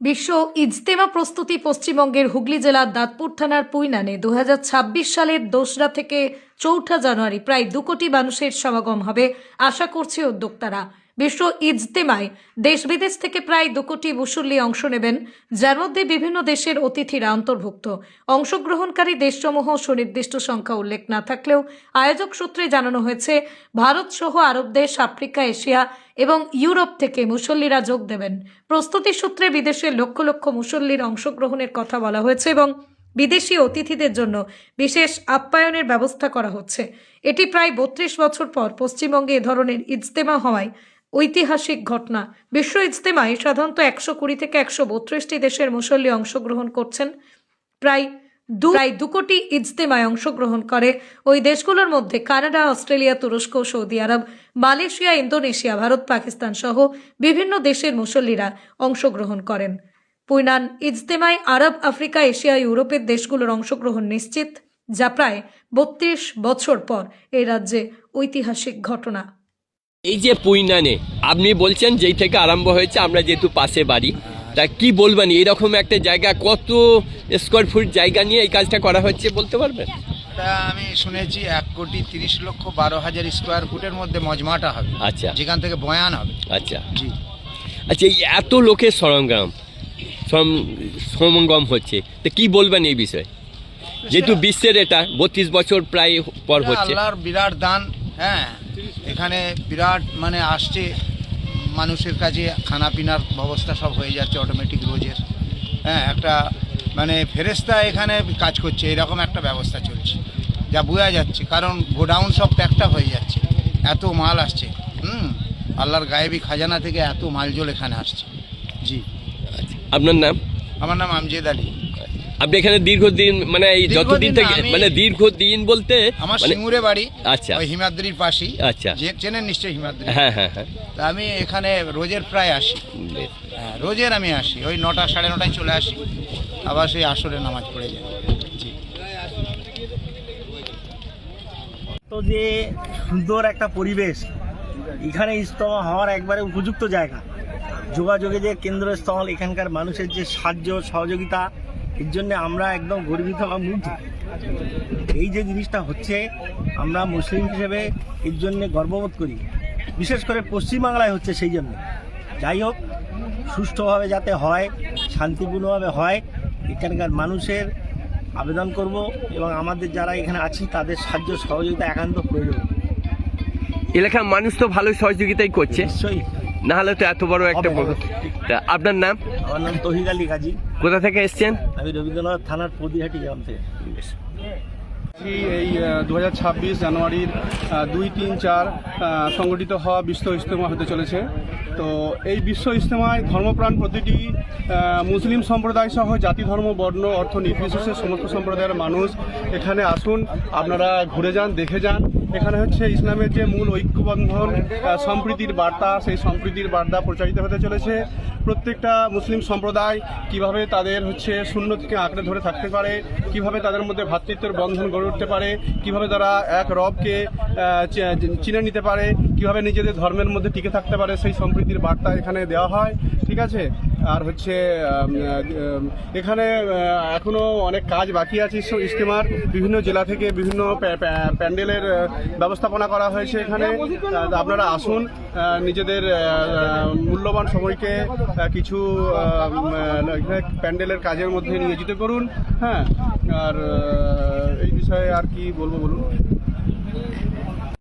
বিশ্ব ইজতেমা প্রস্তুতি পশ্চিমবঙ্গের হুগলি জেলার দাঁতপুর থানার পুইনানে দু হাজার ছাব্বিশ সালের দোসরা থেকে চৌঠা জানুয়ারি প্রায় দু কোটি মানুষের সমাগম হবে, আশা করছে উদ্যোক্তারা। বিশ্ব ইজতেমায় দেশ বিদেশ থেকে প্রায় দু কোটি মুসল্লি অংশ নেবেন, যার মধ্যে বিভিন্ন দেশের অতিথিরা অন্তর্ভুক্ত। অংশগ্রহণকারী দেশসমূহ সুনির্দিষ্ট সংখ্যা উল্লেখ না থাকলেও আয়োজক সূত্রে জানানো হয়েছে, ভারত সহ আরব দেশ, আফ্রিকা, এশিয়া এবং ইউরোপ থেকে মুসল্লিরা যোগ দেবেন। প্রস্তুতি সূত্রে বিদেশের লক্ষ লক্ষ মুসল্লির অংশগ্রহণের কথা বলা হয়েছে এবং বিদেশি অতিথিদের জন্য বিশেষ আপ্যায়নের ব্যবস্থা করা হচ্ছে। এটি প্রায় বত্রিশ বছর পর পশ্চিমবঙ্গে এ ধরনের ইজতেমা হওয়ায় ঐতিহাসিক ঘটনা। বিশ্ব ইজতেমায় সাধারণত একশো কুড়ি থেকে একশো বত্রিশটি দেশের মুসল্লি অংশগ্রহণ করছেন। প্রায় দু প্রায় দু কোটি ইজতেমায় অংশগ্রহণ করে। ওই দেশগুলোর মধ্যে কানাডা, অস্ট্রেলিয়া, তুরস্ক, সৌদি আরব, মালয়েশিয়া, ইন্দোনেশিয়া, ভারত, পাকিস্তান সহ বিভিন্ন দেশের মুসল্লিরা অংশগ্রহণ করেন। পুইনান ইজতেমায় আরব, আফ্রিকা, এশিয়া, ইউরোপের দেশগুলোর অংশগ্রহণ নিশ্চিত, যা প্রায় বত্রিশ বছর পর এই রাজ্যে ঐতিহাসিক ঘটনা। এই যে পুইনানে আপনি বলছেন যেই থেকে আরম্ভ হয়েছে আমরা যেহেতু পাশে বাড়ি তা কি বলবেন? এরকম একটা জায়গা কত স্কোয়ার ফুট জায়গা নিয়ে এই কাজটা করা হচ্ছে বলতে পারবেন? তা আমি শুনেছি এক কোটি তিরিশ লক্ষ বারো হাজার স্কোয়ার ফুটের মধ্যে মজমাটা হবে। আচ্ছা। যেখান থেকে বয়ান হবে। আচ্ছা। জি। আচ্ছা এই এত লোকের সরঞ্জাম সম- সমাগম হচ্ছে তো কি বলবেন এই বিষয়ে? যেহেতু বিশ্বের এটা বত্রিশ বছর প্রায় পর হচ্ছে। আল্লাহর বিরাট দান হ্যাঁ। এখানে বিরাট মানে আসছে মানুষের কাছে খানা পিনার ব্যবস্থা সব হয়ে যাচ্ছে অটোমেটিক রোজের। হ্যাঁ একটা মানে ফেরেস্তা এখানে কাজ করছে এরকম একটা ব্যবস্থা চলছে। যা বোঝা যাচ্ছে কারণ গোডাউন সব প্যাকটা হয়ে যাচ্ছে এত মাল আসছে হুম? আল্লাহর গায়েবী খাজানা থেকে এত মালজল এখানে আসছে। জি। আপনার নাম? আমার নাম আমজেদ আলী। আপনি এখানে দীর্ঘদিন মানে এই যতদিন থেকে মানে দীর্ঘদিন বলতে আমার মানে সিঙ্গুরে বাড়ি আচ্ছা। ওই হিমাদ্রির পাশেই। আচ্ছা। যে চেনেন নিশ্চয়ই হিমাদ্রি? হ্যাঁ হ্যাঁ হ্যাঁ। তা আমি এখানে রোজের প্রায় আসি। বেশ। হ্যাঁ রোজের আমি আসি। ওই নটা সাড়ে নটায় চলে আসি। আবার সেই আসরে নামাজ পড়ে যাই। জি। তো যে সুন্দর একটা পরিবেশ এখানে ইস্তমা হওয়ার একবারে উপযুক্ত জায়গা। যোগাযোগে যে কেন্দ্রস্থল এখানকার মানুষের যে সাহায্য সহযোগিতা এর জন্য আমরা একদম গর্বিত বা মুগ্ধ। এই যে জিনিসটা হচ্ছে আমরা মুসলিম হিসেবে এর জন্য গর্ববোধ করি। বিশেষ করে পশ্চিমবাংলায় হচ্ছে সেই জন্য। যাই হোক সুষ্ঠুভাবে যাতে হয় শান্তিপূর্ণভাবে হয় এখানকার মানুষের আবেদন করব এবং আমাদের যারা এখানে আছি তাদের সাহায্য সহযোগিতা একান্ত প্রয়োজন। এলাকার মানুষ তো ভালো সহযোগিতাই করছে। নিশ্চয়ই। না হলে তো এত বড় একটা। তা আপনার নাম? আমার নাম তহিদ আলী গাজী। কোথা থেকে এসছেন? আমি রবীন্দ্রনাথ থানার পদিহাটি গ্রাম থেকে। এই দু হাজার ছাব্বিশ জানুয়ারির দুই তিন চার সংগঠিত হওয়া বিশ্ব ইজতেমা হতে চলেছে। তো এই বিশ্ব ইজতেমায় ধর্মপ্রাণ প্রতিটি মুসলিম সম্প্রদায় সহ জাতি ধর্ম বর্ণ অর্থ নির্বিশেষে সমস্ত সম্প্রদায়ের মানুষ এখানে আসুন। আপনারা ঘুরে যান দেখে যান। এখানে হচ্ছে ইসলামের যে মূল ঐক্যবন্ধন সম্প্রীতির বার্তা, সেই সম্প্রীতির বার্তা প্রচারিত হতে চলেছে। প্রত্যেকটা মুসলিম সম্প্রদায় কীভাবে তাদের হচ্ছে শূন্য থেকে আঁকড়ে ধরে থাকতে পারে, কীভাবে তাদের মধ্যে ভ্রাতৃত্বের বন্ধন গড়ে উঠতে পারে, কীভাবে তারা এক রবকে চিনে নিতে পারে, কীভাবে নিজেদের ধর্মের মধ্যে টিকে থাকতে পারে, সেই সম্প্রীতির বার্তা এখানে দেওয়া হয়। ঠিক আছে? আর হচ্ছে এখানে আহ, এখনও অনেক কাজ বাকি আছে ইস- ইজতেমার বিভিন্ন জেলা থেকে বিভিন্ন প্যা- প্যা- প্যান্ডেলের ব্যবস্থাপনা করা হয়েছে এখানে। আপনারা আসুন নিজেদের মূল্যবান সময়কে কিছু প্যান্ডেলের কাজের মধ্যে নিয়োজিত করুন হ্যাঁ? আর এই বিষয়ে আর কি বলব বলুন?